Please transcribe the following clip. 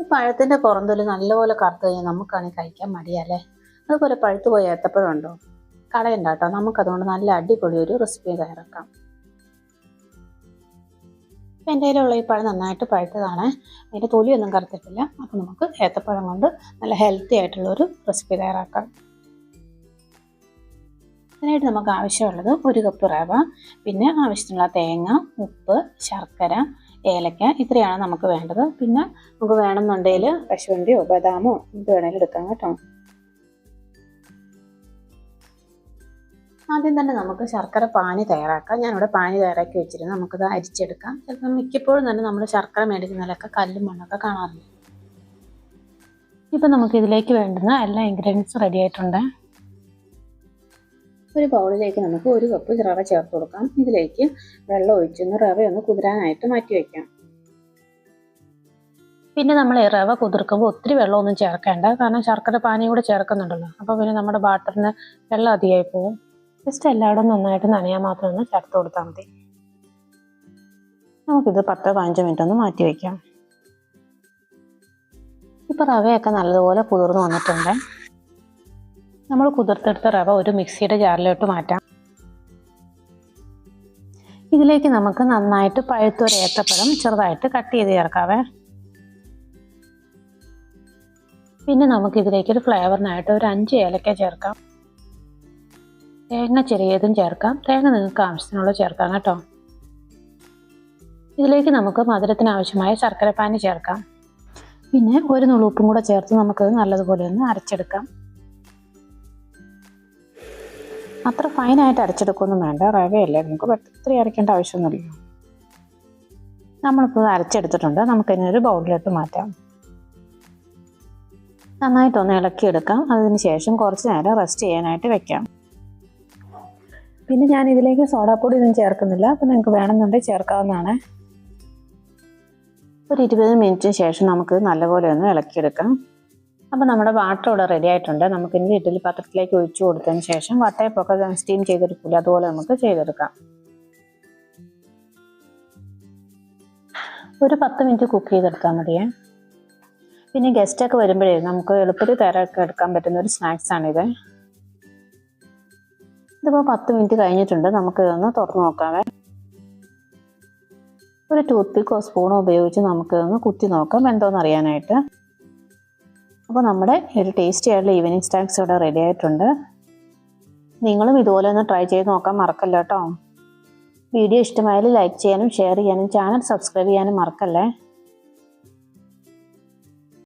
ഈ പഴത്തിന്റെ പുറന്തൊലി നല്ലപോലെ കറുത്ത് കഴിഞ്ഞാൽ നമുക്കാണെങ്കിൽ കഴിക്കാൻ മടിയല്ലേ? അതുപോലെ പഴുത്ത് പോയ ഏത്തപ്പഴമുണ്ടോ? കളയണ്ട കേട്ടോ നമുക്കതുകൊണ്ട് നല്ല അടിപൊളി ഒരു റെസിപ്പി തയ്യാറാക്കാം. എന്റെ കയ്യിലുള്ള ഈ പഴം നന്നായിട്ട് പഴുത്തതാണ്. അതിന്റെ തൊലിയൊന്നും കറുത്തിട്ടില്ല. അപ്പോൾ നമുക്ക് ഏത്തപ്പഴം കൊണ്ട് നല്ല ഹെൽത്തി ആയിട്ടുള്ള ഒരു റെസിപ്പി തയ്യാറാക്കാം. അതിനായിട്ട് നമുക്ക് ആവശ്യമുള്ളത് ഒരു കപ്പ് റവ പിന്നെ ആവശ്യത്തിനുള്ള തേങ്ങ ഉപ്പ് ശർക്കര ഏലക്ക ഇത്രയാണ് നമുക്ക് വേണ്ടത്. പിന്നെ നമുക്ക് വേണമെന്നുണ്ടെങ്കിൽ കശുവണ്ടിയോ ബദാമോ എന്ത് വേണമെങ്കിലും എടുക്കാം കേട്ടോ. ആദ്യം തന്നെ നമുക്ക് ശർക്കര പാനി തയ്യാറാക്കാം. ഞാനിവിടെ പാനി തയ്യാറാക്കി വെച്ചിരുന്നു. നമുക്കത് അരിച്ചെടുക്കാം. ചിലപ്പോൾ മിക്കപ്പോഴും തന്നെ നമ്മൾ ശർക്കര മേടിക്കുന്നതിലൊക്കെ കല്ലും മണ്ണൊക്കെ കാണാറുണ്ട്. ഇപ്പം നമുക്ക് ഇതിലേക്ക് വേണ്ടുന്ന എല്ലാ ഇൻഗ്രീഡിയൻസും റെഡി ആയിട്ടുണ്ട്. ഒരു ബൗളിലേക്ക് നമുക്ക് ഒരു കപ്പ് റവ ചേർത്ത് കൊടുക്കാം. ഇതിലേക്ക് വെള്ളം ഒഴിച്ചൊന്ന് റവ ഒന്ന് കുതിരാനായിട്ട് മാറ്റി വയ്ക്കാം പിന്നെ നമ്മൾ ഈ റവ കുതിർക്കുമ്പോൾ ഒത്തിരി വെള്ളമൊന്നും ചേർക്കേണ്ട. കാരണം ശർക്കര പാനി കൂടെ ചേർക്കുന്നുണ്ടല്ലോ. അപ്പോൾ പിന്നെ നമ്മുടെ ബാട്ടറിന് വെള്ളം അധികമായി പോകും ജസ്റ്റ് എല്ലായിടും നന്നായിട്ട് നനയാൻ മാത്രം ഒന്ന് ചേർത്ത് കൊടുത്താൽ മതി. നമുക്കിത് പത്തോ പതിനഞ്ചോ മിനിറ്റ് ഒന്ന് മാറ്റി വയ്ക്കാം ഇപ്പോൾ റവയൊക്കെ നല്ലതുപോലെ കുതിർന്ന് വന്നിട്ടുണ്ട്. നമ്മൾ കുതിർത്തെടുത്ത റവ ഒരു മിക്സിയുടെ ജാറിലോട്ട് മാറ്റാം. ഇതിലേക്ക് നമുക്ക് നന്നായിട്ട് പഴുത്തൊരു ഏത്തപ്പഴം ചെറുതായിട്ട് കട്ട് ചെയ്ത് ചേർക്കാവേ. പിന്നെ നമുക്ക് ഇതിലേക്ക് ഒരു ഫ്ലേവറിനായിട്ട് ഒരു അഞ്ച് ഏലക്ക ചേർക്കാം. തേങ്ങ ചെറിയതും ചേർക്കാം. തേങ്ങ നിങ്ങൾക്ക് ആവശ്യത്തിനുള്ള ചേർക്കാം കേട്ടോ. ഇതിലേക്ക് നമുക്ക് മധുരത്തിന് ആവശ്യമായ ശർക്കരപ്പാനി ചേർക്കാം. പിന്നെ ഒരു നുളുപ്പും കൂടെ ചേർത്ത് നമുക്കത് നല്ലതുപോലെ ഒന്ന് അരച്ചെടുക്കാം. അത്ര ഫൈനായിട്ട് അരച്ചെടുക്കൊന്നും വേണ്ട. റവയല്ലേ? നമുക്ക് ഒത്തിരി അരയ്ക്കേണ്ട ആവശ്യമൊന്നുമില്ല നമ്മളിപ്പോൾ അരച്ചെടുത്തിട്ടുണ്ട്. നമുക്കിതിനൊരു ബൗളിലോട്ട് മാറ്റാം. നന്നായിട്ടൊന്ന് ഇളക്കിയെടുക്കാം. അതിന് ശേഷം കുറച്ച് നേരം റെസ്റ്റ് ചെയ്യാനായിട്ട് വെക്കാം. പിന്നെ ഞാൻ ഇതിലേക്ക് സോഡാപ്പൊടി ഒന്നും ചേർക്കുന്നില്ല. അപ്പോൾ നിങ്ങൾക്ക് വേണമെന്നുണ്ടെങ്കിൽ ചേർക്കാവുന്നതാണ്. ഒരു ഇരുപത് മിനിറ്റിന് ശേഷം നമുക്ക് നല്ലപോലെ ഒന്ന് ഇളക്കിയെടുക്കാം. അപ്പോൾ നമ്മുടെ വാട്ടർ ഇവിടെ റെഡി ആയിട്ടുണ്ട്. നമുക്ക് ഇനി ഇഡ്ഡലി പാത്രത്തിലേക്ക് ഒഴിച്ചു കൊടുത്തതിന് ശേഷം വട്ടയപ്പൊക്കെ സ്റ്റീം ചെയ്തെടുക്കില്ല അതുപോലെ നമുക്ക് ചെയ്തെടുക്കാം. ഒരു പത്ത് മിനിറ്റ് കുക്ക് ചെയ്തെടുത്താൽ മതിയേ. പിന്നെ ഗസ്റ്റൊക്കെ വരുമ്പോഴേ നമുക്ക് എളുപ്പത്തിൽ തയ്യാറാക്കി എടുക്കാൻ പറ്റുന്ന ഒരു സ്നാക്സ് ആണിത്. ഇതിപ്പോൾ പത്ത് മിനിറ്റ് കഴിഞ്ഞിട്ടുണ്ട്. നമുക്ക് ഇതൊന്ന് തുറന്നു നോക്കാവേ. ഒരു ടൂത്ത് പിക്കോ സ്പൂണോ ഉപയോഗിച്ച് നമുക്കിതൊന്ന് കുത്തി നോക്കാം. എന്തോന്ന് അറിയാനായിട്ട്. അപ്പോൾ നമ്മുടെ ഒരു ടേസ്റ്റി ആയിട്ടുള്ള ഈവനിങ് സ്നാക്സ് ഇവിടെ റെഡി ആയിട്ടുണ്ട്. നിങ്ങളും ഇതുപോലെ ഒന്ന് ട്രൈ ചെയ്ത് നോക്കാൻ മറക്കല്ല കേട്ടോ? വീഡിയോ ഇഷ്ടമായാലും ലൈക്ക് ചെയ്യാനും ഷെയർ ചെയ്യാനും ചാനൽ സബ്സ്ക്രൈബ് ചെയ്യാനും മറക്കല്ലേ?